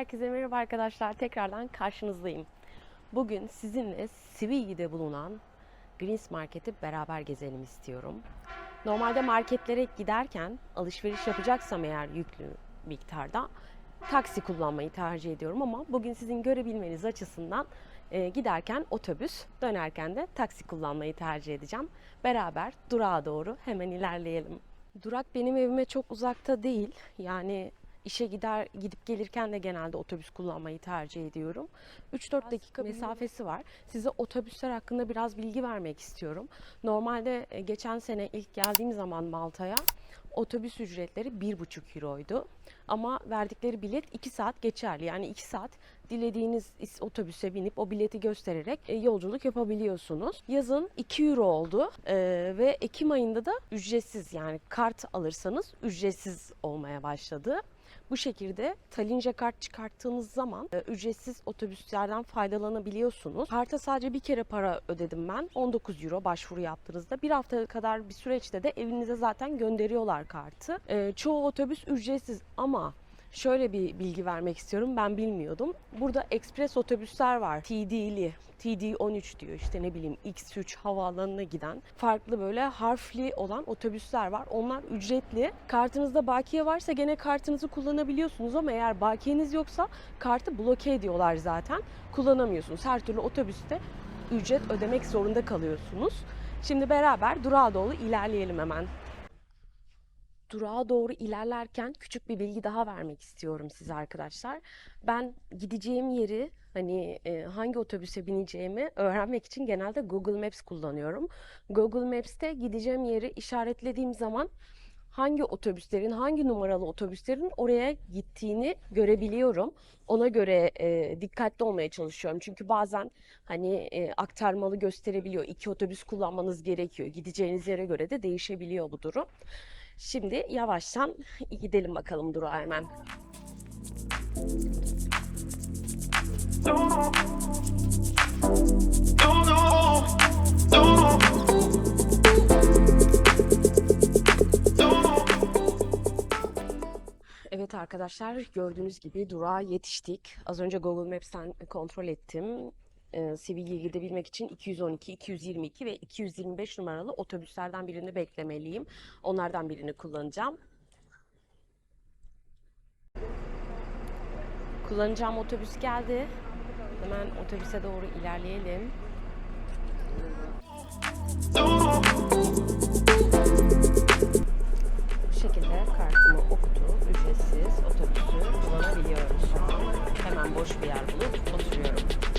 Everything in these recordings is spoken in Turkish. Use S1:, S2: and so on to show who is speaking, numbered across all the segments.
S1: Herkese merhaba arkadaşlar. Tekrardan karşınızdayım. Bugün sizinle Sivigi'de bulunan Greens Market'i beraber gezelim istiyorum. Normalde marketlere giderken alışveriş yapacaksam eğer yüklü miktarda taksi kullanmayı tercih ediyorum ama bugün sizin görebilmeniz açısından e, giderken otobüs, dönerken de taksi kullanmayı tercih edeceğim. Beraber durağa doğru hemen ilerleyelim. Durak benim evime çok uzakta değil. Yani işe gider gidip gelirken de genelde otobüs kullanmayı tercih ediyorum. 3-4 dakika mesafesi var. Size otobüsler hakkında biraz bilgi vermek istiyorum. Normalde e, geçen sene ilk geldiğim zaman Malta'ya otobüs ücretleri 1,5 euroydu. Ama verdikleri bilet 2 saat geçerli. Yani 2 saat dilediğiniz otobüse binip o bileti göstererek e, yolculuk yapabiliyorsunuz. Yazın 2 euro oldu E, ve Ekim ayında da ücretsiz yani kart alırsanız ücretsiz olmaya başladı. Bu şekilde Talince kart çıkarttığınız zaman e, ücretsiz otobüslerden faydalanabiliyorsunuz. Karta sadece bir kere para ödedim ben. 19 euro başvuru yaptığınızda. Bir hafta kadar bir süreçte de evinize zaten gönderiyorlar kartı. E, çoğu otobüs ücretsiz ama Şöyle bir bilgi vermek istiyorum. Ben bilmiyordum. Burada ekspres otobüsler var. TD'li. TD13 diyor işte ne bileyim X3 havaalanına giden farklı böyle harfli olan otobüsler var. Onlar ücretli. Kartınızda bakiye varsa gene kartınızı kullanabiliyorsunuz ama eğer bakiyeniz yoksa kartı bloke ediyorlar zaten. Kullanamıyorsunuz. Her türlü otobüste ücret ödemek zorunda kalıyorsunuz. Şimdi beraber durağa doğru ilerleyelim hemen durağa doğru ilerlerken küçük bir bilgi daha vermek istiyorum size arkadaşlar. Ben gideceğim yeri hani e, hangi otobüse bineceğimi öğrenmek için genelde Google Maps kullanıyorum. Google Maps'te gideceğim yeri işaretlediğim zaman hangi otobüslerin, hangi numaralı otobüslerin oraya gittiğini görebiliyorum. Ona göre e, dikkatli olmaya çalışıyorum. Çünkü bazen hani e, aktarmalı gösterebiliyor. İki otobüs kullanmanız gerekiyor. Gideceğiniz yere göre de değişebiliyor bu durum. Şimdi yavaştan gidelim bakalım durağa hemen. Evet arkadaşlar gördüğünüz gibi durağa yetiştik. Az önce Google Maps'ten kontrol ettim. Ee, Sivigi'ye gidebilmek için 212, 222 ve 225 numaralı otobüslerden birini beklemeliyim. Onlardan birini kullanacağım. Kullanacağım otobüs geldi. Hemen otobüse doğru ilerleyelim. Bu şekilde kartımı okutup ücretsiz otobüsü kullanabiliyorum şu an. Hemen boş bir yer bulup oturuyorum.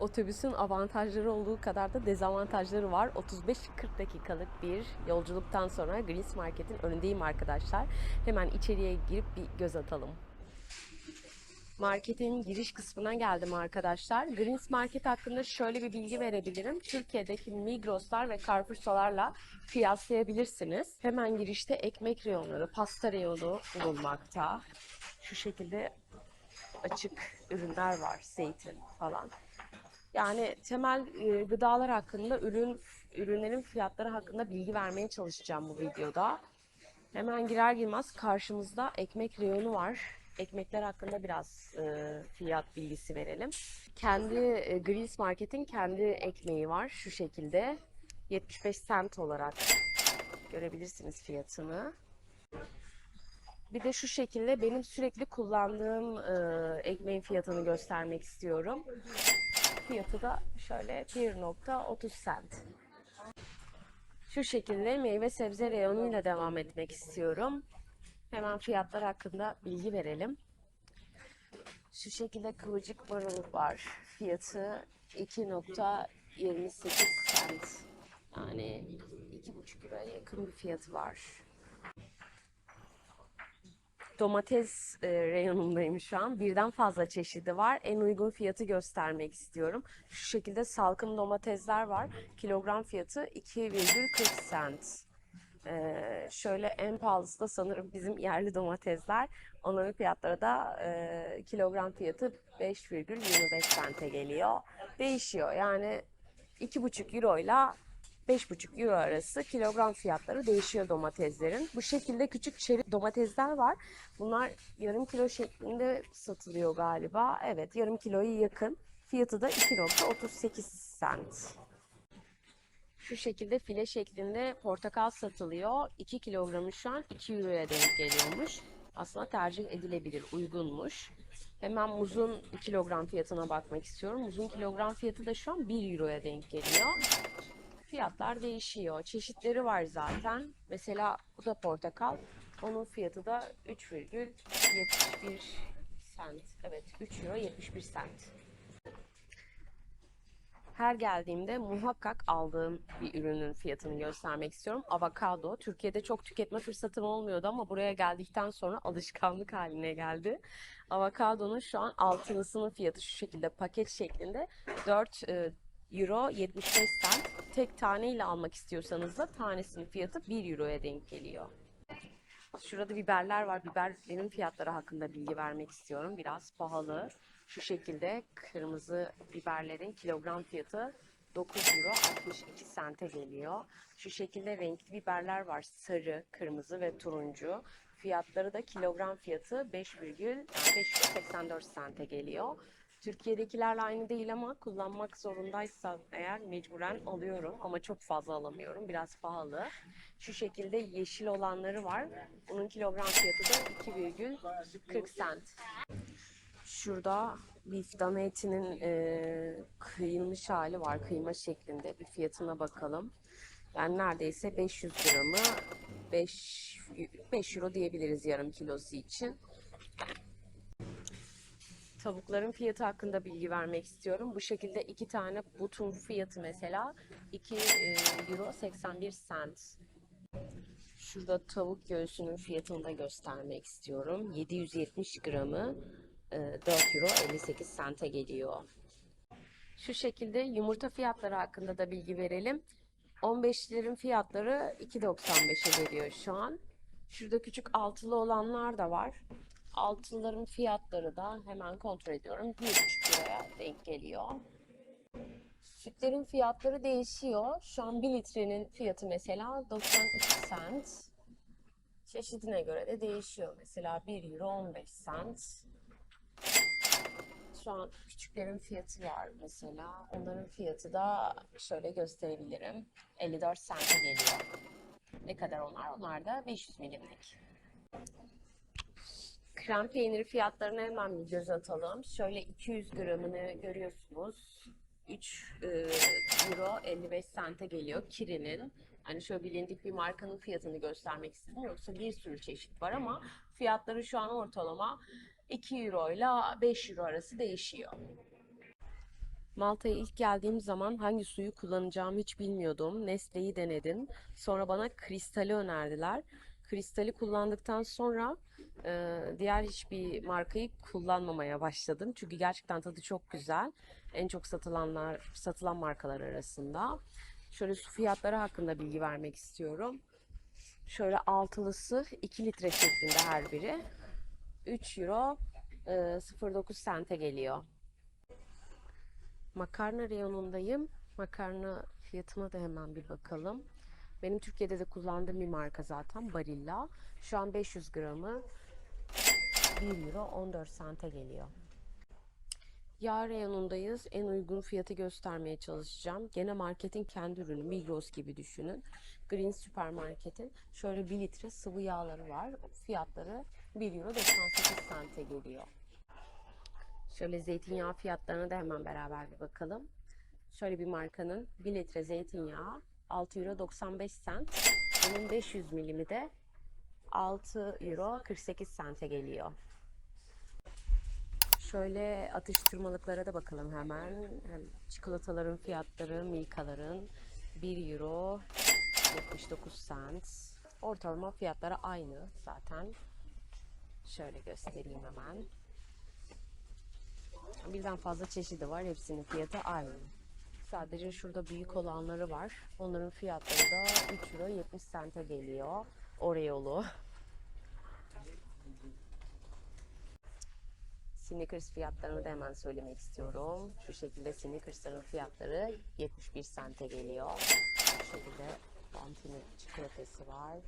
S1: Otobüsün avantajları olduğu kadar da dezavantajları var. 35-40 dakikalık bir yolculuktan sonra Greens Market'in önündeyim arkadaşlar. Hemen içeriye girip bir göz atalım. Marketin giriş kısmına geldim arkadaşlar. Greens Market hakkında şöyle bir bilgi verebilirim. Türkiye'deki Migros'lar ve Carrefour'larla kıyaslayabilirsiniz. Hemen girişte ekmek reyonları, pasta reyonu bulunmakta. Şu şekilde açık ürünler var, zeytin falan. Yani temel e, gıdalar hakkında, ürün ürünlerin fiyatları hakkında bilgi vermeye çalışacağım bu videoda. Hemen girer girmez karşımızda ekmek reyonu var. Ekmekler hakkında biraz e, fiyat bilgisi verelim. Kendi e, Greens Market'in kendi ekmeği var şu şekilde. 75 cent olarak görebilirsiniz fiyatını. Bir de şu şekilde benim sürekli kullandığım e, ekmeğin fiyatını göstermek istiyorum. Fiyatı da şöyle 1.30 cent. Şu şekilde meyve sebze reyonuyla devam etmek istiyorum. Hemen fiyatlar hakkında bilgi verelim. Şu şekilde kıvırcık marul var. Fiyatı 2.28 cent. Yani 2,5 liraya yakın bir fiyatı var. Domates e, reyonundayım şu an. Birden fazla çeşidi var. En uygun fiyatı göstermek istiyorum. Şu şekilde salkım domatesler var. Kilogram fiyatı 2,40 cent. Ee, şöyle en pahalısı da sanırım bizim yerli domatesler. Onların fiyatları da e, kilogram fiyatı 5,25 cent'e geliyor. Değişiyor yani 2,5 euro ile 5,5 euro arası kilogram fiyatları değişiyor domateslerin. Bu şekilde küçük çeri domatesler var. Bunlar yarım kilo şeklinde satılıyor galiba. Evet yarım kiloyu yakın. Fiyatı da 2.38 cent. Şu şekilde file şeklinde portakal satılıyor. 2 kilogramı şu an 2 euroya denk geliyormuş. Aslında tercih edilebilir, uygunmuş. Hemen muzun kilogram fiyatına bakmak istiyorum. Muzun kilogram fiyatı da şu an 1 euroya denk geliyor. Fiyatlar değişiyor. Çeşitleri var zaten. Mesela bu da portakal. Onun fiyatı da 3,71 cent. Evet 3 euro 71 cent. Her geldiğimde muhakkak aldığım bir ürünün fiyatını göstermek istiyorum. Avokado. Türkiye'de çok tüketme fırsatım olmuyordu ama buraya geldikten sonra alışkanlık haline geldi. Avokadonun şu an altılısının fiyatı şu şekilde paket şeklinde 4 e, euro 75 cent. Tek taneyle almak istiyorsanız da tanesinin fiyatı 1 euroya denk geliyor. Şurada biberler var. Biberlerin fiyatları hakkında bilgi vermek istiyorum. Biraz pahalı. Şu şekilde kırmızı biberlerin kilogram fiyatı 9 euro 62 sente geliyor. Şu şekilde renkli biberler var. Sarı, kırmızı ve turuncu. Fiyatları da kilogram fiyatı 5, yani 5,84 sente geliyor. Türkiye'dekilerle aynı değil ama kullanmak zorundaysam eğer mecburen alıyorum ama çok fazla alamıyorum. Biraz pahalı. Şu şekilde yeşil olanları var. Bunun kilogram fiyatı da 2,40 cent. Şurada beef dana etinin e, kıyılmış hali var. Kıyma şeklinde. Bir fiyatına bakalım. Yani neredeyse 500 gramı 5, 5 euro diyebiliriz yarım kilosu için. Tavukların fiyatı hakkında bilgi vermek istiyorum. Bu şekilde iki tane butun fiyatı mesela 2 euro 81 cent. Şurada tavuk göğsünün fiyatını da göstermek istiyorum. 770 gramı e, 4 euro 58 sente geliyor. Şu şekilde yumurta fiyatları hakkında da bilgi verelim. 15'lerin fiyatları 2.95'e geliyor şu an. Şurada küçük altılı olanlar da var. Altınların fiyatları da hemen kontrol ediyorum. 1,5 liraya denk geliyor. Sütlerin fiyatları değişiyor. Şu an 1 litrenin fiyatı mesela 92 cent. Çeşidine göre de değişiyor. Mesela 1 euro 15 cent. Şu an küçüklerin fiyatı var mesela. Onların fiyatı da şöyle gösterebilirim. 54 cent'e geliyor. Ne kadar onlar? Onlar da 500 milimlik. Krem peyniri fiyatlarına hemen bir göz atalım. Şöyle 200 gramını görüyorsunuz. 3 e, euro 55 sente geliyor Kiri'nin. Hani şöyle bilindik bir markanın fiyatını göstermek istedim. Yoksa bir sürü çeşit var ama fiyatları şu an ortalama 2 euro ile 5 euro arası değişiyor. Malta'ya ilk geldiğim zaman hangi suyu kullanacağımı hiç bilmiyordum. Nestle'yi denedim. Sonra bana kristali önerdiler. Kristali kullandıktan sonra e, diğer hiçbir markayı kullanmamaya başladım. Çünkü gerçekten tadı çok güzel. En çok satılanlar, satılan markalar arasında. Şöyle su fiyatları hakkında bilgi vermek istiyorum. Şöyle altılısı 2 litre şeklinde her biri. 3 euro e, 0.9 sente geliyor. Makarna reyonundayım. Makarna fiyatına da hemen bir bakalım. Benim Türkiye'de de kullandığım bir marka zaten Barilla. Şu an 500 gramı 1 euro 14 sente geliyor. Yağ reyonundayız. En uygun fiyatı göstermeye çalışacağım. Gene marketin kendi ürünü. Migros gibi düşünün. Green Süpermarket'in şöyle 1 litre sıvı yağları var. Fiyatları 1 euro 98 sente geliyor. Şöyle zeytinyağı fiyatlarına da hemen beraber bir bakalım. Şöyle bir markanın 1 litre zeytinyağı 6 euro 95 cent. Bunun 500 milimi de 6 euro 48 sente geliyor. Şöyle atıştırmalıklara da bakalım hemen. Hem çikolataların fiyatları, Milka'ların 1 euro 79 cent. Ortalama fiyatları aynı zaten. Şöyle göstereyim hemen. Birden fazla çeşidi var. Hepsinin fiyatı aynı. Sadece şurada büyük olanları var. Onların fiyatları da 3 euro 70 sente geliyor. Oreo'lu. Snickers fiyatlarını da hemen söylemek istiyorum. Şu şekilde Snickers'ların fiyatları 71 sente geliyor. Şu şekilde peçetesi var.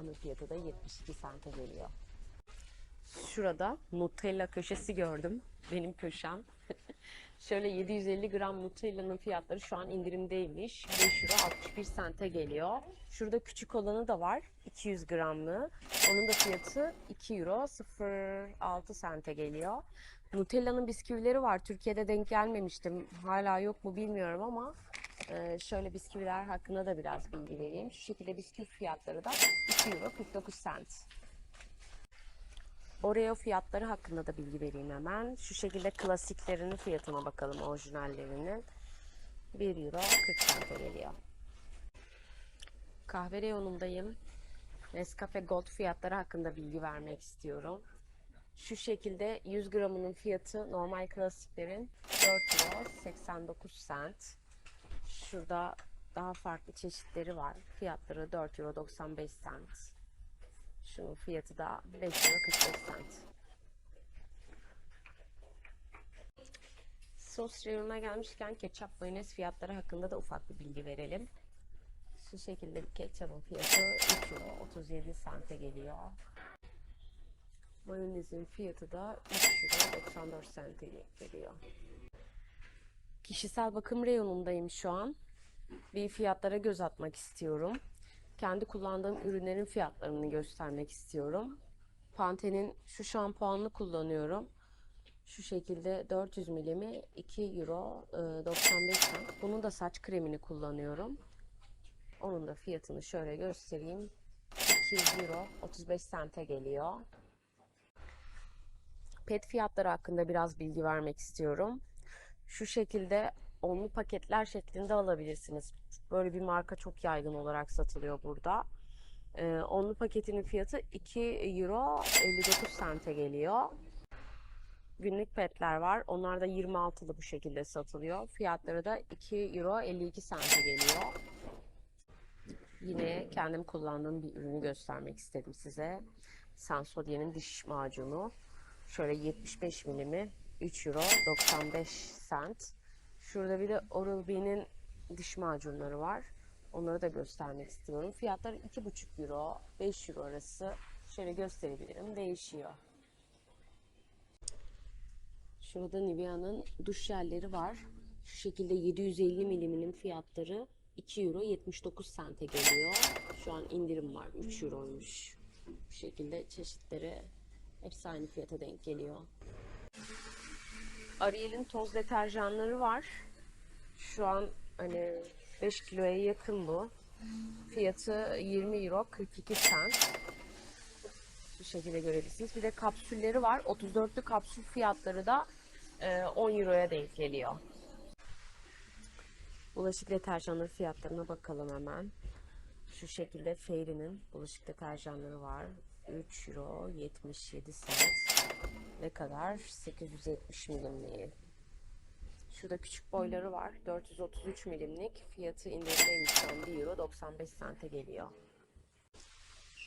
S1: Onun fiyatı da 72 sente geliyor. Şurada Nutella köşesi gördüm. Benim köşem. Şöyle 750 gram Nutella'nın fiyatları şu an indirimdeymiş. 5 euro 61 sente geliyor. Şurada küçük olanı da var. 200 gramlı. Onun da fiyatı 2 euro 06 sente geliyor. Nutella'nın bisküvileri var. Türkiye'de denk gelmemiştim. Hala yok mu bilmiyorum ama e, şöyle bisküviler hakkında da biraz bilgi vereyim. Şu şekilde bisküvi fiyatları da 2 euro 49 sent. Oreo fiyatları hakkında da bilgi vereyim hemen. Şu şekilde klasiklerinin fiyatına bakalım orijinallerinin. 1 euro 40 sente geliyor. Kahve reyonundayım. Nescafe Gold fiyatları hakkında bilgi vermek istiyorum. Şu şekilde 100 gramının fiyatı normal klasiklerin 4 euro 89 sent. Şurada daha farklı çeşitleri var. Fiyatları 4 euro 95 sent. Şunun fiyatı da 5 euro 45 sent. Sos reyonuna gelmişken ketçap mayonez fiyatları hakkında da ufak bir bilgi verelim. Şu şekilde ketçapın fiyatı 3 euro 37 sente geliyor. Mayonezin fiyatı da 3 euro 94 sente geliyor. Kişisel bakım reyonundayım şu an. Bir fiyatlara göz atmak istiyorum. Kendi kullandığım ürünlerin fiyatlarını göstermek istiyorum. Pantene'in şu şampuanını kullanıyorum. Şu şekilde 400 milimi 2 euro e, 95 cent. Bunun da saç kremini kullanıyorum. Onun da fiyatını şöyle göstereyim. 2 euro 35 sente geliyor. Pet fiyatları hakkında biraz bilgi vermek istiyorum. Şu şekilde onlu paketler şeklinde alabilirsiniz. Böyle bir marka çok yaygın olarak satılıyor burada. Ee, onlu paketinin fiyatı 2 euro 59 sente geliyor. Günlük petler var. Onlar da 26'lı bu şekilde satılıyor. Fiyatları da 2 euro 52 sente geliyor. Yine kendim kullandığım bir ürünü göstermek istedim size. Sensodier'in diş macunu. Şöyle 75 milimi 3 euro 95 sent. Şurada bir de Oral-B'nin diş macunları var. Onları da göstermek istiyorum. Fiyatları 2,5 euro, 5 euro arası. Şöyle gösterebilirim. Değişiyor. Şurada Nivea'nın duş jelleri var. Şu şekilde 750 miliminin fiyatları 2 euro 79 sente geliyor. Şu an indirim var. 3 euroymuş. Bu şekilde çeşitleri hepsi aynı fiyata denk geliyor. Ariel'in toz deterjanları var. Şu an hani 5 kiloya yakın bu. Fiyatı 20 euro 42 cent. Bu şekilde görebilirsiniz. Bir de kapsülleri var. 34'lü kapsül fiyatları da e, 10 euroya denk geliyor. Bulaşık deterjanları fiyatlarına bakalım hemen. Şu şekilde Fairy'nin bulaşık deterjanları var. 3 euro 77 cent. Ne kadar? 870 milimliği. Şurada küçük boyları var. 433 milimlik. Fiyatı indirimdeymiş şu an 1 euro 95 sente geliyor.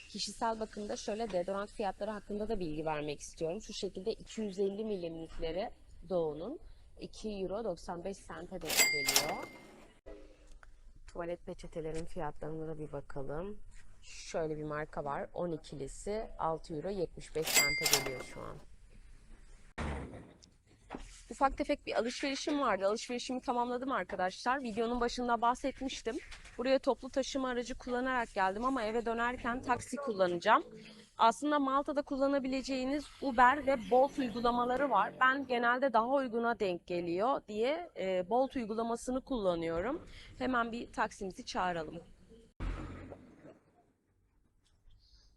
S1: Kişisel bakımda şöyle deodorant fiyatları hakkında da bilgi vermek istiyorum. Şu şekilde 250 milimlikleri Doğu'nun 2 euro 95 sente denk geliyor. Tuvalet peçetelerin fiyatlarına da bir bakalım. Şöyle bir marka var. 12'lisi 6 euro 75 sente geliyor şu an. Ufak tefek bir alışverişim vardı. Alışverişimi tamamladım arkadaşlar. Videonun başında bahsetmiştim. Buraya toplu taşıma aracı kullanarak geldim ama eve dönerken taksi kullanacağım. Aslında Malta'da kullanabileceğiniz Uber ve Bolt uygulamaları var. Ben genelde daha uyguna denk geliyor diye e, Bolt uygulamasını kullanıyorum. Hemen bir taksimizi çağıralım.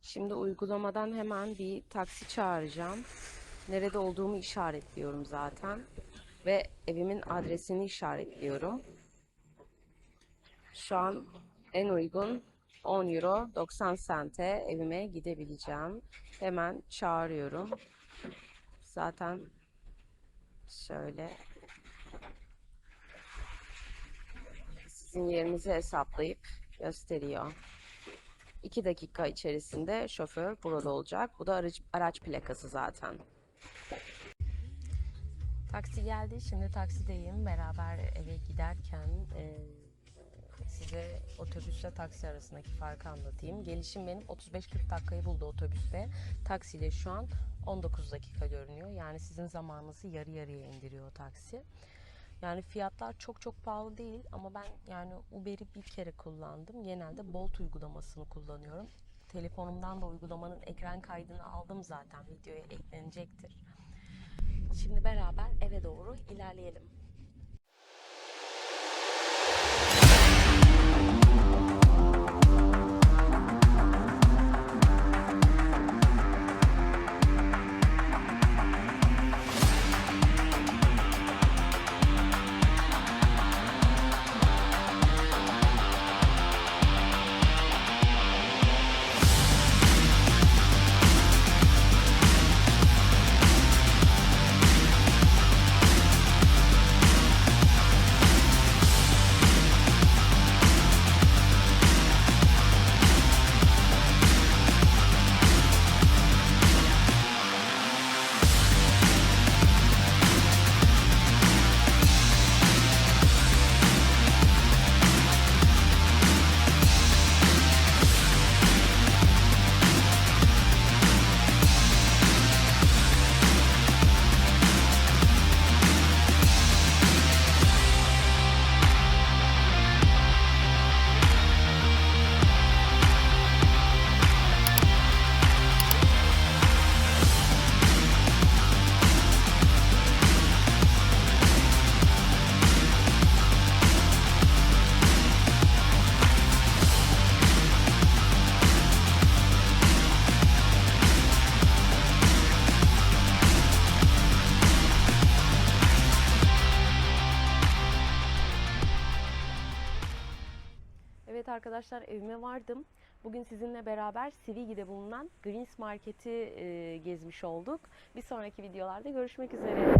S1: Şimdi uygulamadan hemen bir taksi çağıracağım. Nerede olduğumu işaretliyorum zaten. Ve evimin adresini işaretliyorum. Şu an en uygun 10 euro 90 sente evime gidebileceğim. Hemen çağırıyorum. Zaten şöyle sizin yerinizi hesaplayıp gösteriyor. 2 dakika içerisinde şoför burada olacak. Bu da araç, araç plakası zaten. Taksi geldi. Şimdi taksideyim. Beraber eve giderken e, size otobüsle taksi arasındaki farkı anlatayım. Gelişim benim 35-40 dakikayı buldu otobüste. Taksiyle şu an 19 dakika görünüyor. Yani sizin zamanınızı yarı yarıya indiriyor taksi. Yani fiyatlar çok çok pahalı değil ama ben yani Uber'i bir kere kullandım. Genelde Bolt uygulamasını kullanıyorum. Telefonumdan da uygulamanın ekran kaydını aldım zaten videoya eklenecektir. Şimdi beraber eve doğru ilerleyelim. Evet arkadaşlar evime vardım. Bugün sizinle beraber Sivigi'de bulunan Greens Market'i gezmiş olduk. Bir sonraki videolarda görüşmek üzere.